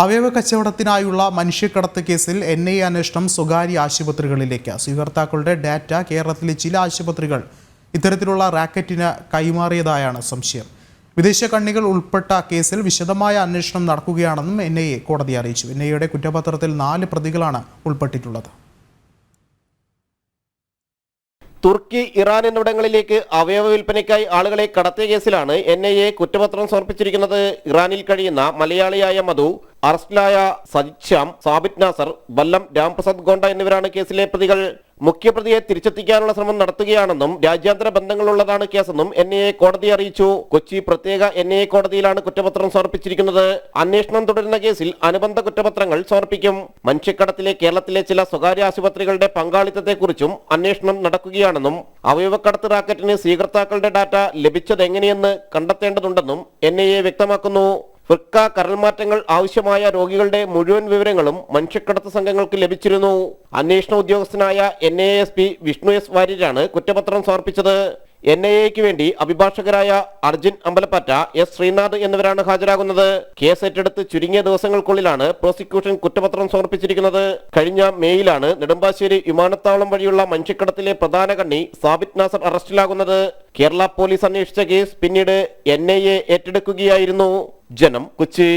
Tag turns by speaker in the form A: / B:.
A: അവയവ കച്ചവടത്തിനായുള്ള മനുഷ്യക്കടത്ത് കേസിൽ N I അന്വേഷണം സ്വകാര്യ ആശുപത്രികളിലേക്ക്. സ്വീകർത്താക്കളുടെ ഡാറ്റ കേരളത്തിലെ ചില ആശുപത്രികൾ ഇത്തരത്തിലുള്ള റാക്കറ്റിന് കൈമാറിയതായാണ് സംശയം. വിദേശ കണ്ണികൾ ഉൾപ്പെട്ട കേസിൽ വിശദമായ അന്വേഷണം നടക്കുകയാണെന്നും എൻ ഐ എ കോടതി അറിയിച്ചു. എൻ ഐ എയുടെ കുറ്റപത്രത്തിൽ നാല് പ്രതികളാണ് ഉൾപ്പെട്ടിട്ടുള്ളത്.
B: തുർക്കി ഇറാൻ എന്നിവിടങ്ങളിലേക്ക് അവയവ വിൽപ്പനയ്ക്കായി ആളുകളെ കടത്തിയ കേസിലാണ് എൻ ഐ എ കുറ്റപത്രം സമർപ്പിച്ചിരിക്കുന്നത്. ഇറാനിൽ കഴിയുന്ന മലയാളിയായ മധു അറസ്റ്റിലായ സജിത് ശ്യാം സാബിത് നാസർ വല്ലം രാംപ്രസാദ് ഗോണ്ട എന്നിവരാണ് കേസിലെ പ്രതികൾ. മുഖ്യപ്രതിയെ തിരിച്ചെത്തിക്കാനുള്ള ശ്രമം നടത്തുകയാണെന്നും രാജ്യാന്തര ബന്ധങ്ങളുള്ളതാണ് കേസെന്നും എൻ ഐ എ കോടതി അറിയിച്ചു. കൊച്ചി പ്രത്യേക എൻ ഐ എ കോടതിയിലാണ് കുറ്റപത്രം സമർപ്പിച്ചിരിക്കുന്നത്. അന്വേഷണം തുടരുന്ന കേസിൽ അനുബന്ധ കുറ്റപത്രങ്ങൾ സമർപ്പിക്കും. മനുഷ്യക്കടത്തിലെ കേരളത്തിലെ ചില സ്വകാര്യ ആശുപത്രികളുടെ പങ്കാളിത്തത്തെക്കുറിച്ചും അന്വേഷണം നടക്കുകയാണെന്നും അവയവക്കടത്ത് റാക്കറ്റിന് സ്വീകർത്താക്കളുടെ ഡാറ്റ ലഭിച്ചതെങ്ങനെയെന്ന് കണ്ടെത്തേണ്ടതുണ്ടെന്നും എൻ വ്യക്തമാക്കുന്നു. വൃക്ക കരൾമാറ്റങ്ങൾ ആവശ്യമായ രോഗികളുടെ മുഴുവൻ വിവരങ്ങളും മനുഷ്യക്കടത്ത് സംഘങ്ങൾക്ക് ലഭിച്ചിരുന്നു. അന്വേഷണ ഉദ്യോഗസ്ഥനായ N A S P Vishnu S വാര്യരാണ് കുറ്റപത്രം സമർപ്പിച്ചത്. എൻ ഐ എക്ക് വേണ്ടി അഭിഭാഷകരായ അർജുൻ അമ്പലപ്പറ്റ എസ് ശ്രീനാഥ് എന്നിവരാണ് ഹാജരാകുന്നത്. കേസ് ഏറ്റെടുത്ത് ചുരുങ്ങിയ ദിവസങ്ങൾക്കുള്ളിലാണ് പ്രോസിക്യൂഷൻ കുറ്റപത്രം സമർപ്പിച്ചിരിക്കുന്നത്. കഴിഞ്ഞ മേയിലാണ് നെടുമ്പാശ്ശേരി വിമാനത്താവളം വഴിയുള്ള മനുഷ്യക്കടത്തിലെ പ്രധാന കണ്ണി സാബിത് നാസർ അറസ്റ്റിലാകുന്നത്. കേരള പോലീസ് അന്വേഷിച്ച കേസ് പിന്നീട് എൻ ഏറ്റെടുക്കുകയായിരുന്നു. ജനം കൊച്ചി.